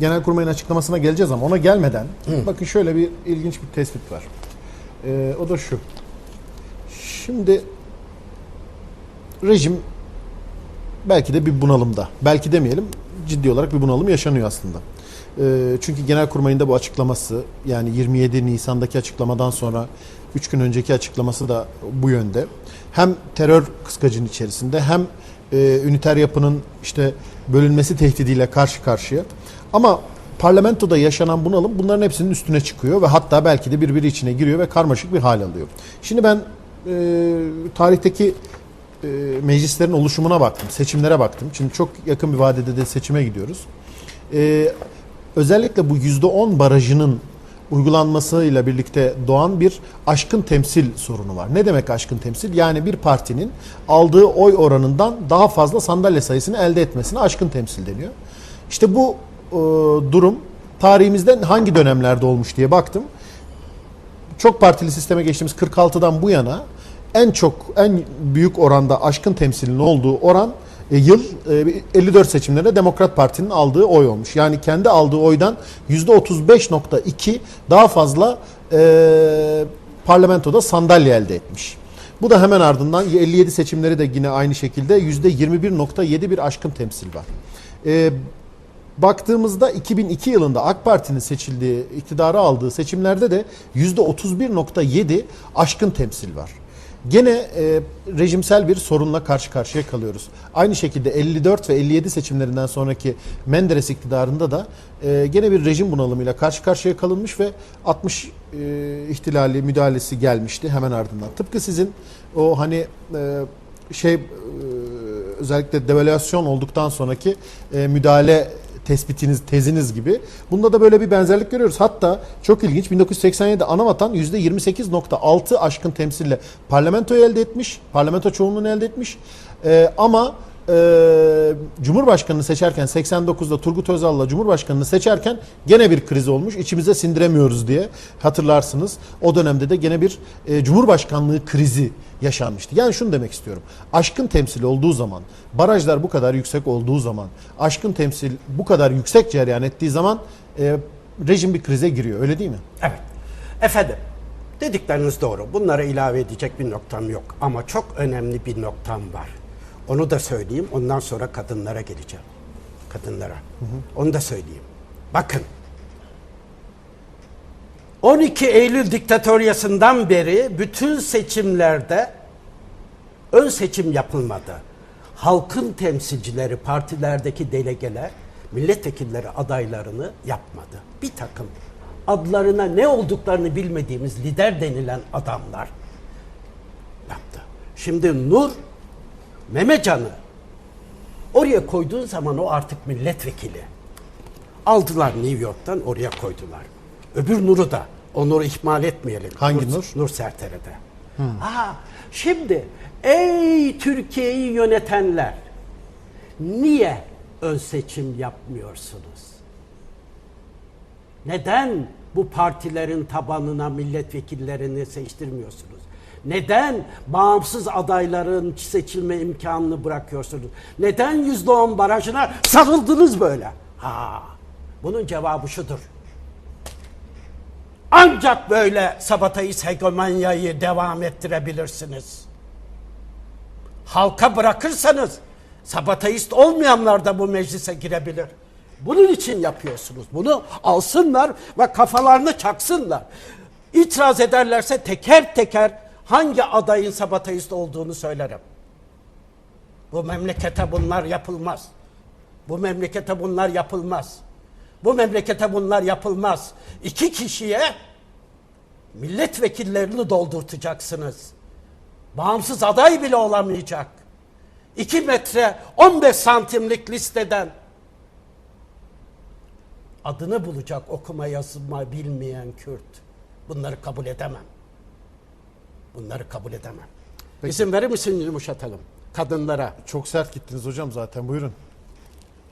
Genelkurmay'ın açıklamasına geleceğiz ama ona gelmeden bakın şöyle bir ilginç bir tespit var. Ee, o da şu. Şimdi rejim belki de bir bunalımda. Belki demeyelim ciddi olarak bir bunalım yaşanıyor aslında. Ee, çünkü Genelkurmay'ın da bu açıklaması yani 27 Nisan'daki açıklamadan sonra 3 gün önceki açıklaması da bu yönde. Hem terör kıskacının içerisinde hem e, üniter yapının işte bölünmesi tehdidiyle karşı karşıya. Ama parlamentoda yaşanan bunalım bunların hepsinin üstüne çıkıyor ve hatta belki de birbiri içine giriyor ve karmaşık bir hal alıyor. Şimdi ben e, tarihteki e, meclislerin oluşumuna baktım, seçimlere baktım. Şimdi çok yakın bir vadede de seçime gidiyoruz. E, özellikle bu %10 barajının uygulanmasıyla birlikte doğan bir aşkın temsil sorunu var. Ne demek aşkın temsil? Yani bir partinin aldığı oy oranından daha fazla sandalye sayısını elde etmesine aşkın temsil deniyor. İşte bu e, durum tarihimizde hangi dönemlerde olmuş diye baktım. Çok partili sisteme geçtiğimiz 46'dan bu yana en çok en büyük oranda aşkın temsilinin olduğu oran e, yıl e, 54 seçimlerinde Demokrat Parti'nin aldığı oy olmuş. Yani kendi aldığı oydan %35.2 daha fazla e, parlamentoda sandalye elde etmiş. Bu da hemen ardından 57 seçimleri de yine aynı şekilde %21.7 bir aşkın temsil var. E, baktığımızda 2002 yılında AK Parti'nin seçildiği, iktidarı aldığı seçimlerde de %31.7 aşkın temsil var. Gene e, rejimsel bir sorunla karşı karşıya kalıyoruz. Aynı şekilde 54 ve 57 seçimlerinden sonraki Menderes iktidarında da e, gene bir rejim bunalımıyla karşı karşıya kalınmış ve 60 e, ihtilali müdahalesi gelmişti hemen ardından. Tıpkı sizin o hani e, şey e, özellikle devalüasyon olduktan sonraki e, müdahale tespitiniz, teziniz gibi. Bunda da böyle bir benzerlik görüyoruz. Hatta çok ilginç 1987'de Anavatan %28.6 aşkın temsille parlamentoyu elde etmiş. Parlamento çoğunluğunu elde etmiş. Ee, ama e, Cumhurbaşkanını seçerken 89'da Turgut Özal'la Cumhurbaşkanını seçerken gene bir kriz olmuş. İçimize sindiremiyoruz diye hatırlarsınız. O dönemde de gene bir e, Cumhurbaşkanlığı krizi yaşanmıştı. Yani şunu demek istiyorum. Aşkın temsil olduğu zaman, barajlar bu kadar yüksek olduğu zaman, aşkın temsil bu kadar yüksek cereyan ettiği zaman e, rejim bir krize giriyor. Öyle değil mi? Evet. Efendim, dedikleriniz doğru. Bunlara ilave edecek bir noktam yok. Ama çok önemli bir noktam var. Onu da söyleyeyim. Ondan sonra kadınlara geleceğim. Kadınlara. Onu da söyleyeyim. Bakın. 12 Eylül diktatoryasından beri bütün seçimlerde ön seçim yapılmadı. Halkın temsilcileri, partilerdeki delegeler, milletvekilleri adaylarını yapmadı. Bir takım adlarına ne olduklarını bilmediğimiz lider denilen adamlar yaptı. Şimdi Nur Memecan'ı oraya koyduğun zaman o artık milletvekili. Aldılar New York'tan oraya koydular. Öbür Nur'u da o Nur'u ihmal etmeyelim. Hangi Nur? Nur Sertere'de. Aa, şimdi ey Türkiye'yi yönetenler niye ön seçim yapmıyorsunuz? Neden bu partilerin tabanına milletvekillerini seçtirmiyorsunuz? Neden bağımsız adayların seçilme imkanını bırakıyorsunuz? Neden yüzde on barajına sarıldınız böyle? Ha, bunun cevabı şudur. Ancak böyle sabatayist hegemonyayı devam ettirebilirsiniz. Halka bırakırsanız sabatayist olmayanlar da bu meclise girebilir. Bunun için yapıyorsunuz. Bunu alsınlar ve kafalarını çaksınlar. İtiraz ederlerse teker teker hangi adayın sabatayist olduğunu söylerim. Bu memlekete bunlar yapılmaz. Bu memlekete bunlar yapılmaz. Bu memlekete bunlar yapılmaz. İki kişiye milletvekillerini doldurtacaksınız. Bağımsız aday bile olamayacak. 2 metre 15 santimlik listeden adını bulacak okuma yazma bilmeyen Kürt. Bunları kabul edemem. Bunları kabul edemem. Peki. İzin verir misin yumuşatalım kadınlara? Çok sert gittiniz hocam zaten. Buyurun.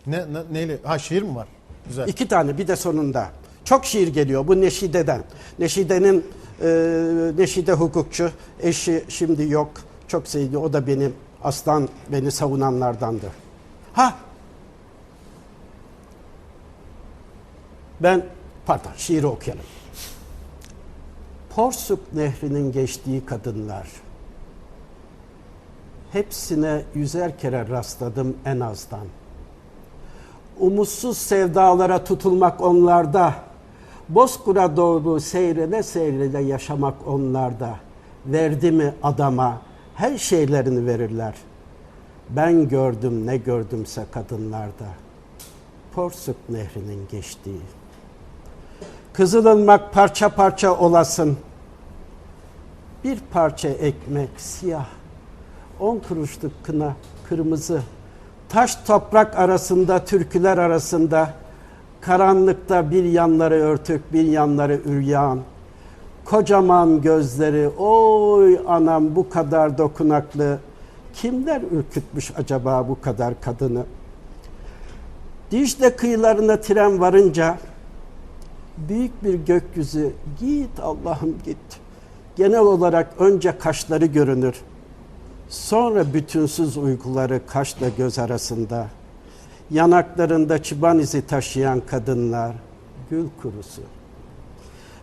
Ne, ne neyle? Ha şiir mi var? Güzel. İki tane bir de sonunda. Çok şiir geliyor bu Neşide'den. Neşide'nin e, Neşide hukukçu eşi şimdi yok. Çok sevdi. O da benim aslan beni savunanlardandır. Ha Ben pardon şiiri okuyalım. Porsuk nehrinin geçtiği kadınlar. Hepsine yüzer kere rastladım en azdan. Umutsuz sevdalara tutulmak onlarda. Bozkır'a doğru seyrede seyrede yaşamak onlarda. Verdi mi adama her şeylerini verirler. Ben gördüm ne gördümse kadınlarda. Porsuk nehrinin geçtiği. Kızılınmak parça parça olasın. Bir parça ekmek siyah. On kuruşluk kına kırmızı. Taş toprak arasında, türküler arasında. Karanlıkta bir yanları örtük, bir yanları üryan. Kocaman gözleri, oy anam bu kadar dokunaklı. Kimler ürkütmüş acaba bu kadar kadını? Dicle kıyılarına tren varınca büyük bir gökyüzü git Allah'ım git. Genel olarak önce kaşları görünür. Sonra bütünsüz uykuları kaşla göz arasında. Yanaklarında çıban izi taşıyan kadınlar gül kurusu.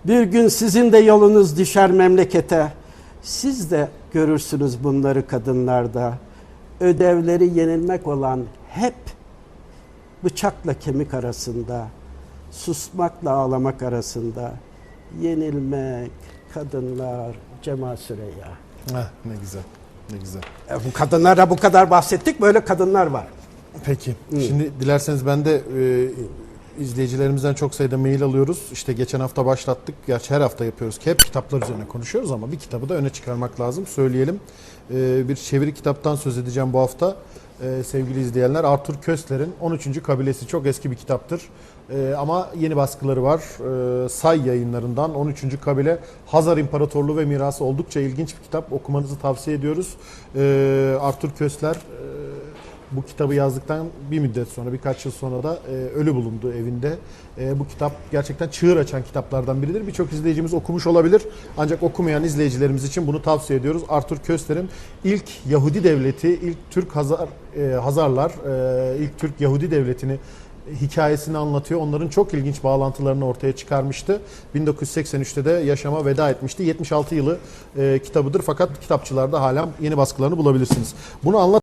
Bir gün sizin de yolunuz düşer memlekete. Siz de görürsünüz bunları kadınlarda. Ödevleri yenilmek olan hep bıçakla kemik arasında, susmakla ağlamak arasında, yenilmek, kadınlar, Cemal Süreyya. Heh, ne güzel. Ne güzel. E, bu kadınlara bu kadar bahsettik, böyle kadınlar var. Peki. Şimdi dilerseniz ben de e, izleyicilerimizden çok sayıda mail alıyoruz. İşte geçen hafta başlattık. Gerçi her hafta yapıyoruz ki hep kitaplar üzerine konuşuyoruz ama bir kitabı da öne çıkarmak lazım. Söyleyelim. E, bir çeviri kitaptan söz edeceğim bu hafta. E, sevgili izleyenler Arthur Köstler'in 13. Kabilesi çok eski bir kitaptır. E, ama yeni baskıları var. E, Say yayınlarından 13. Kabile Hazar İmparatorluğu ve Mirası oldukça ilginç bir kitap. Okumanızı tavsiye ediyoruz. E, Arthur Köstler e, bu kitabı yazdıktan bir müddet sonra birkaç yıl sonra da e, ölü bulundu evinde. E, bu kitap gerçekten çığır açan kitaplardan biridir. Birçok izleyicimiz okumuş olabilir. Ancak okumayan izleyicilerimiz için bunu tavsiye ediyoruz. Arthur Köster'in ilk Yahudi devleti, ilk Türk Hazar e, Hazarlar, e, ilk Türk Yahudi devletini hikayesini anlatıyor. Onların çok ilginç bağlantılarını ortaya çıkarmıştı. 1983'te de yaşama veda etmişti. 76 yılı e, kitabıdır fakat kitapçılarda hala yeni baskılarını bulabilirsiniz. Bunu anlat